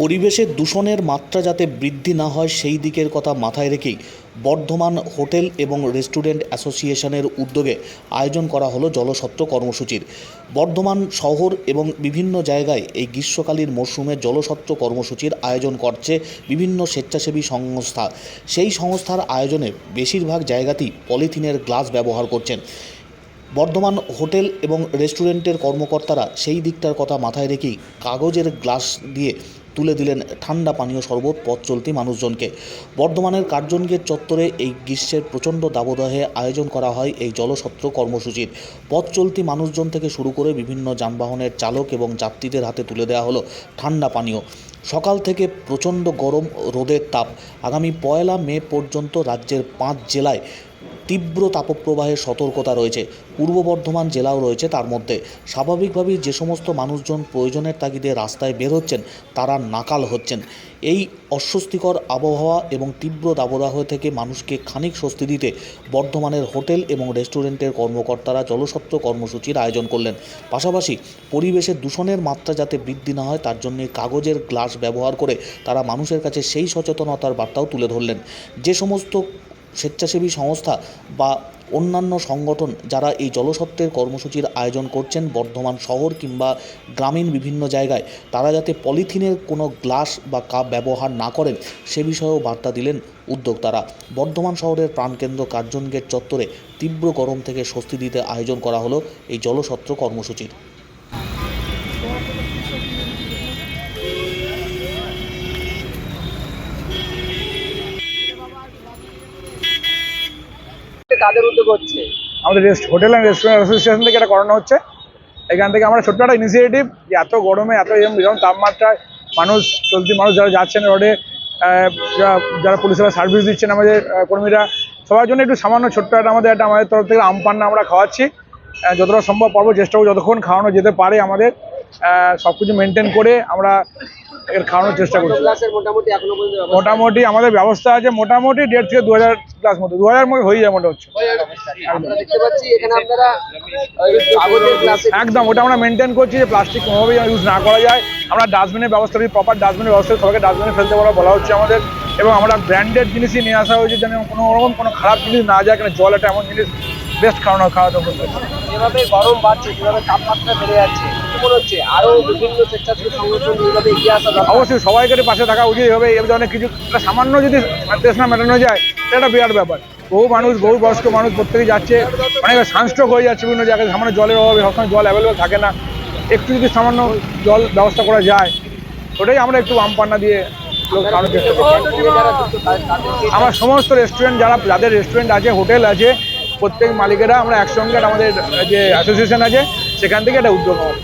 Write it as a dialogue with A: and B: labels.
A: পরিবেশের দূষণের মাত্রা যাতে বৃদ্ধি না হয়, সেই দিকের কথা মাথায় রেখেই বর্ধমান হোটেল এবং রেস্টুরেন্ট অ্যাসোসিয়েশনের উদ্যোগে আয়োজন করা হলো জলসত্র কর্মসূচির। বর্ধমান শহর এবং বিভিন্ন জায়গায় এই গ্রীষ্মকালীন মরশুমে জলসত্র কর্মসূচির আয়োজন করছে বিভিন্ন স্বেচ্ছাসেবী সংস্থা। সেই সংস্থার আয়োজনে বেশিরভাগ জায়গাতেই পলিথিনের গ্লাস ব্যবহার করছেন। বর্ধমান হোটেল এবং রেস্টুরেন্টের কর্মকর্তারা সেই দিকটার কথা মাথায় রেখেই কাগজের গ্লাস দিয়ে তুলে দিলেন ঠান্ডা পানীয় শরবত পথ চলতি মানুষজনকে। বর্ধমানের কার্জন গেট চত্বরে এই গ্রীষ্মের প্রচণ্ড দাবদাহে আয়োজন করা হয় এই জলসত্র কর্মসূচির। পথ চলতি মানুষজন থেকে শুরু করে বিভিন্ন যানবাহনের চালক এবং যাত্রীদের হাতে তুলে দেওয়া হলো ঠান্ডা পানীয়। সকাল থেকে প্রচণ্ড গরম রোদের তাপ। আগামী পয়লা মে পর্যন্ত রাজ্যের পাঁচ জেলায় তীব্র তাপপ্রবাহের সতর্কতা রয়েছে। পূর্ব বর্ধমান জেলাও রয়েছে তার মধ্যে। স্বাভাবিকভাবেই যে সমস্ত মানুষজন প্রয়োজনের তাগিদে রাস্তায় বের হচ্ছেন, তারা নাকাল হচ্ছেন। এই অস্বস্তিকর আবহাওয়া এবং তীব্র দাবদাহ থেকে মানুষকে খানিক স্বস্তি দিতে বর্ধমানের হোটেল এবং রেস্টুরেন্টের কর্মকর্তারা জলসত্র কর্মসূচির আয়োজন করলেন। পাশাপাশি পরিবেশের দূষণের মাত্রা যাতে বৃদ্ধি না হয়, তার জন্য কাগজের গ্লাস ব্যবহার করে তারা মানুষের কাছে সেই সচেতনতার বার্তাও তুলে ধরলেন। যে সমস্ত স্বেচ্ছাসেবী সংস্থা বা অন্যান্য সংগঠন যারা এই জলসত্ত্বের কর্মসূচির আয়োজন করছেন বর্ধমান শহর কিংবা গ্রামীণ বিভিন্ন জায়গায়, তারা যাতে পলিথিনের কোনো গ্লাস বা কাপ ব্যবহার না করেন, সে বিষয়েও বার্তা দিলেন উদ্যোক্তারা। বর্ধমান শহরের প্রাণকেন্দ্র কার্জন গেট চত্বরে তীব্র গরম থেকে স্বস্তি দিতে আয়োজন করা হলো এই জলসত্র কর্মসূচির।
B: কাদের উদ্যোগ হচ্ছে।
C: আমাদের rest hotel and restaurant association থেকে এটা করানো হচ্ছে। এখান থেকে আমরা ছোট্ট একটা ইনিশিয়েটিভ যে এত গরমে, এত এরকম তাপমাত্রায় মানুষ, চলতি মানুষ যারা যাচ্ছেন রোডে যারা পুলিশেরা সার্ভিস দিচ্ছেন আমাদের কর্মীরা, সবার জন্য একটু সামান্য ছোট্ট একটা আমাদের একটা আমাদের তরফ থেকে আম পান্না আমরা খাওয়াচ্ছি। যতটা সম্ভব পারব, চেষ্টা করব যতক্ষণ খাওয়ানো যেতে পারে আমাদের। সব কিছু মেনটেন করে আমরা এর খাওয়ানোর চেষ্টা করছি।
B: মোটামুটি
C: আমাদের ব্যবস্থা আছে মোটামুটি দেড় থেকে দু হাজার প্লাস মতো। দু হাজার মতো হয়ে যায় মনে হচ্ছে একদম ওটা আমরা মেনটেন করছি যে প্লাস্টিক কোনোভাবেই ইউজ না করা যায়। আমরা ডাস্টবিনের ব্যবস্থা করি প্রপার ডাস্টবিনের ব্যবস্থা সবাইকে ডাস্টবিনে ফেলতে বলা বলা হচ্ছে আমাদের। এবং আমরা ব্র্যান্ডেড জিনিসই নিয়ে আসা হয়েছে যেন কোনো রকম কোনো খারাপ জিনিস না যায় কেন জল একটা এমন জিনিস বেস্ট খাওয়ানো খাওয়া দাওয়া করতে
B: যেভাবে গরম বাড়ছে যেভাবে তাপমাত্রা বেড়ে যাচ্ছে। মনে হচ্ছে? আরও বিভিন্ন স্বেচ্ছাসেবী সংগঠন এইভাবে এগিয়ে আসা
C: অবশ্যই সবাইকে পাশে থাকা উচিত হবে এই ধরনের কিছু একটা সামান্য যদি তৃষ্ণা মেটানো যায় এটা একটা বিরাট ব্যাপার। বহু মানুষ বহু বয়স্ক মানুষ প্রত্যেকে যাচ্ছে। অনেক সানস্ট্রোক হয়ে যাচ্ছে বিভিন্ন জায়গায়। সামান্য জলের অভাবে সবসময় জল অ্যাভেলেবেল থাকে না। একটু যদি সামান্য জল ব্যবস্থা করা যায় ওটাই আমরা একটু আমপান্না দিয়ে আমার সমস্ত রেস্টুরেন্ট যারা যাদের রেস্টুরেন্ট আছে হোটেল আছে প্রত্যেক মালিকেরা আমরা একসঙ্গে আমাদের যে অ্যাসোসিয়েশন আছে সেখান থেকে একটা উদ্যোগ হয়